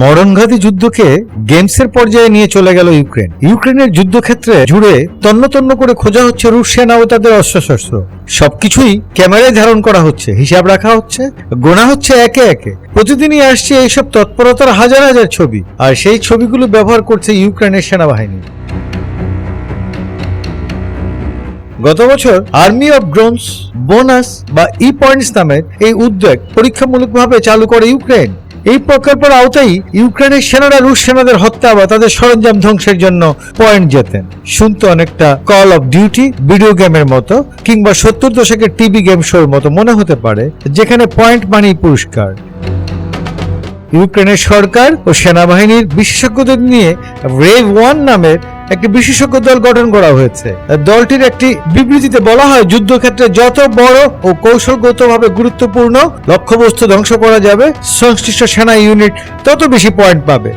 মরণঘাতী যুদ্ধকে গেমসের পর্যায়ে নিয়ে চলে গেল ইউক্রেন। ইউক্রেনের যুদ্ধক্ষেত্রে জুড়ে তন্ন তন্ন করে খোঁজা হচ্ছে রুশ সেনা ও তাদের অস্ত্রশস্ত্র। সবকিছুই ক্যামেরায় ধারণ করা হচ্ছে, হিসাব রাখা হচ্ছে, গোনা হচ্ছে একে একে। প্রতিদিনই আসছে এইসব তৎপরতার হাজার হাজার ছবি, আর সেই ছবিগুলো ব্যবহার করছে ইউক্রেনের সেনাবাহিনী। গত বছর আর্মি অফ ড্রোনস বোনাস বা ই পয়েন্টস নামের এই উদ্যোগ পরীক্ষামূলকভাবে চালু করে ইউক্রেন। এই প্রকল্পের আওতায় ইউক্রেনের সেনারা রুশ সেনাদের হত্যা বা তাদের সরঞ্জাম ধ্বংসের জন্য পয়েন্ট জেতেন। শুনতে অনেকটা কল অফ ডিউটি ভিডিও গেমের মতো কিংবা সত্তর দশকের টিভি গেম শোর মতো মনে হতে পারে, যেখানে পয়েন্ট মানেই পুরস্কার। ইউক্রেনের সরকার ও সেনাবাহিনীর বিশেষজ্ঞদের নিয়ে রেভ ওয়ান নামের একটি বিশেষজ্ঞ দল গঠন করা হয়েছে। দলটির একটি বিবৃতিতে বলা হয়, যুদ্ধক্ষেত্রে যত বড় ও কৌশলগতভাবে গুরুত্বপূর্ণ লক্ষ্যবস্তু ধ্বংস করা যাবে, সংশ্লিষ্ট সেনা ইউনিট তত বেশি পয়েন্ট পাবে।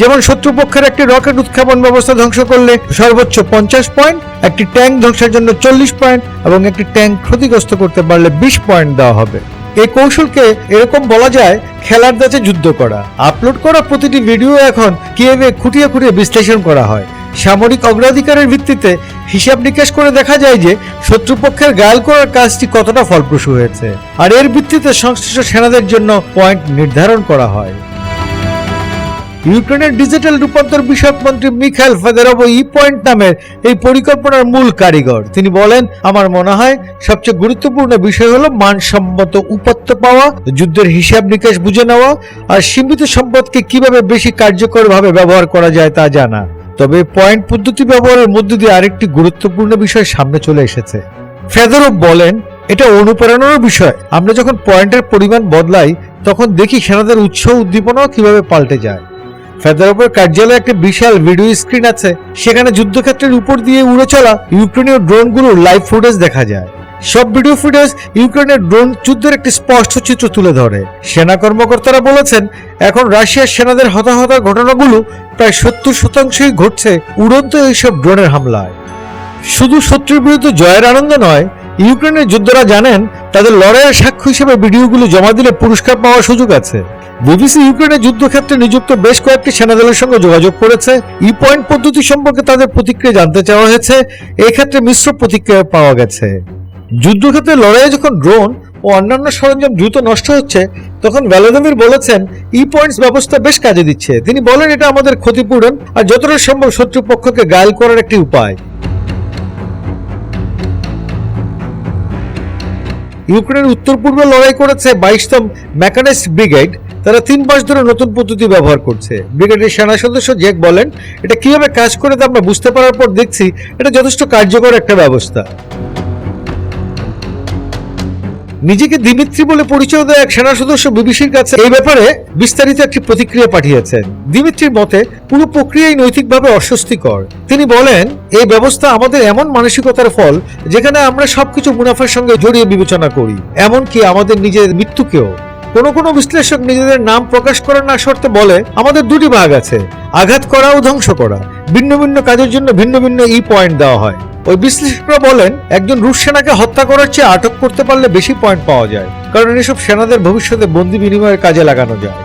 যেমন, শত্রুপক্ষের একটি রকেট উৎক্ষেপণ ব্যবস্থা ধ্বংস করলে সর্বোচ্চ পঞ্চাশ পয়েন্ট, একটি ট্যাঙ্ক ধ্বংসের জন্য চল্লিশ পয়েন্ট এবং একটি ট্যাঙ্ক ক্ষতিগ্রস্ত করতে পারলে বিশ পয়েন্ট দেওয়া হবে। এই কৌশলকে এরকম বলা যায় খেলার দাঁচে যুদ্ধ করা। আপলোড করা প্রতিটি ভিডিও এখন কিয়েভে খুঁটিয়ে খুঁটিয়ে বিশ্লেষণ করা হয়? সামরিক অগ্রাধিকারের ভিত্তিতে হিসাব নিকাশ করে দেখা যায় যে শত্রুপক্ষের গায়াল করার কাজটি কতটা ফলপ্রসূ হয়েছে। আর এর ভিত্তিতে সংশ্লিষ্ট সেনাদের জন্য পয়েন্ট নির্ধারণ করা হয়। ইউক্রেনের ডিজিটাল রূপান্তর বিষয়ক মন্ত্রী মিখাইল ফেদারভ ই পয়েন্ট নামের এই পরিকল্পনার মূল কারিগর। তিনি বলেন, আমার মনে হয় সবচেয়ে গুরুত্বপূর্ণ বিষয় হলো মানসম্মত উপাত্ত পাওয়া, যুদ্ধের হিসাব নিকাশ বুঝে নেওয়া আর সীমিত সম্পদকে কীভাবে বেশি কার্যকরভাবে ব্যবহার করা যায় তা জানা। তবে পয়েন্ট পদ্ধতি ব্যবহারের মধ্য দিয়ে আরেকটি গুরুত্বপূর্ণ বিষয় সামনে চলে এসেছে। ফেদারভ বলেন, এটা অনুপ্রেরণার বিষয়। আমরা যখন পয়েন্টের পরিমাণ বদলাই, তখন দেখি সেনাদের উৎসাহ উদ্দীপনাও কীভাবে পাল্টে যায়। ফেদারোভের কার্যালয়ে একটা বিশাল ভিডিও স্ক্রিন আছে। সেখানে যুদ্ধক্ষেত্রের উপর দিয়ে উড়ে চলা ইউক্রেনীয় ড্রোনগুলোর লাইভ ফুটেজ দেখা যায়। সব ভিডিও ফুটেজ ইউক্রেনের ড্রোন যুদ্ধের একটি স্পষ্ট চিত্র তুলে ধরে। সেনা কর্মকর্তারা বলেছেন, এখন রাশিয়ার সেনাদের হতাহতার ঘটনাগুলো প্রায় সত্তর শতাংশই ঘটছে উড়ন্ত এইসব ড্রোনের হামলায়। শুধু শত্রুর বিরুদ্ধে জয়ের আনন্দ নয়, ইউক্রেনের যোদ্ধারা জানেন তাদের লড়াইয়ের সাক্ষ্য হিসেবে ভিডিওগুলো জমা দিলে পুরস্কার পাওয়ার সুযোগ আছে। বিবিসি ইউক্রেনের যুদ্ধক্ষেত্রে নিযুক্ত বেশ কয়েকটি সেনাদলের সঙ্গে যোগাযোগ করেছে। ই পয়েন্ট পদ্ধতি সম্পর্কে তাদের প্রতিক্রিয়া জানতে চাওয়া হয়েছে। এক্ষেত্রে মিশ্র প্রতিক্রিয়া পাওয়া গেছে। যুদ্ধক্ষেত্রে লড়াইয়ে যখন ড্রোন ও অন্যান্য সরঞ্জাম দ্রুত নষ্ট হচ্ছে, তখন ভ্যালোদিমির বলেছেন, ই পয়েন্টস ব্যবস্থা বেশ কাজে দিচ্ছে। তিনি বলেন, এটা আমাদের ক্ষতিপূরণ আর যতটা সম্ভব শত্রুপক্ষকে গায়েল করার একটি উপায়। ইউক্রেনের উত্তর পূর্বে লড়াই করেছে বাইশতম ম্যাকানাইজ ব্রিগেড। তারা তিন মাস ধরে নতুন পদ্ধতি ব্যবহার করছে। ব্রিগেডের সেনা সদস্য জেক বলেন, এটা কীভাবে কাজ করে তা আমরা বুঝতে পারার পর দেখছি, এটা যথেষ্ট কার্যকর একটা ব্যবস্থা। নিজেকে দিমিত্রি বলে পরিচয় দেওয়া এক সেনা সদস্য বিবিসির কাছে। এই ব্যাপারে বিস্তারিত একটি প্রতিক্রিয়া পাঠিয়েছেন। দিমিত্রির মতে, পুরো প্রক্রিয়াই নৈতিকভাবে অস্বস্তিকর। তিনি বলেন, এই ব্যবস্থা আমাদের এমন মানসিকতার ফল যেখানে আমরা সবকিছু মুনাফার সঙ্গে জড়িয়ে বিবেচনা করি, এমনকি আমাদের নিজের মৃত্যুকেও। কোনো কোনো বিশ্লেষক নিজেদের নাম প্রকাশ করার না শর্তে বলে, আমাদের দুটি ভাগ আছে। আঘাত করা ও ধ্বংস করা। ভিন্ন ভিন্ন কাজের জন্য ভিন্ন ভিন্ন ই পয়েন্ট দেওয়া হয়। ওই বিশ্লেষকরা বলেন, একজন রুশ সেনাকে হত্যা করার চেয়ে আটক করতে পারলে বেশি পয়েন্ট পাওয়া যায়, কারণ এসব সেনাদের ভবিষ্যতে বন্দি বিনিময়ের কাজে লাগানো যায়।